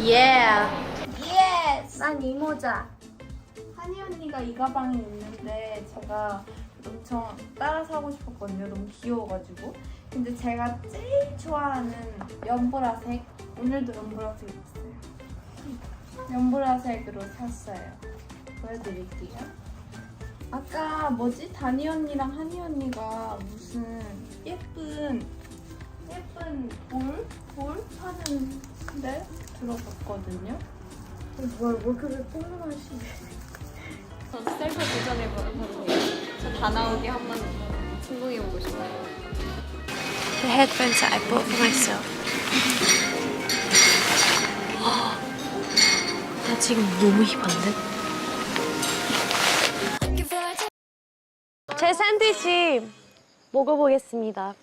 Yeah. 예스! 난이 모자. 한이 언니가 이 가방이 있는데 제가 엄청 따라 사고 싶었거든요. 너무 귀여워가지고. 근데 제가 제일 좋아하는 연보라색 오늘도 연보라색 입었어요. 연보라색으로 샀어요. 보여드릴게요. 아까 뭐지? 다니 언니랑 한이 언니가 무슨 예쁜 예쁜 볼? 볼 파는 데 들어갔거든요. 뭘, 뭘 그렇게 뽀뽀하시게. 저 셀프 도전해보는 저다 나오게 한번 성공해보고 싶어요. The headphones that I bought for myself. 나 지금 너무 힙한데? 제 샌드위치 먹어보겠습니다.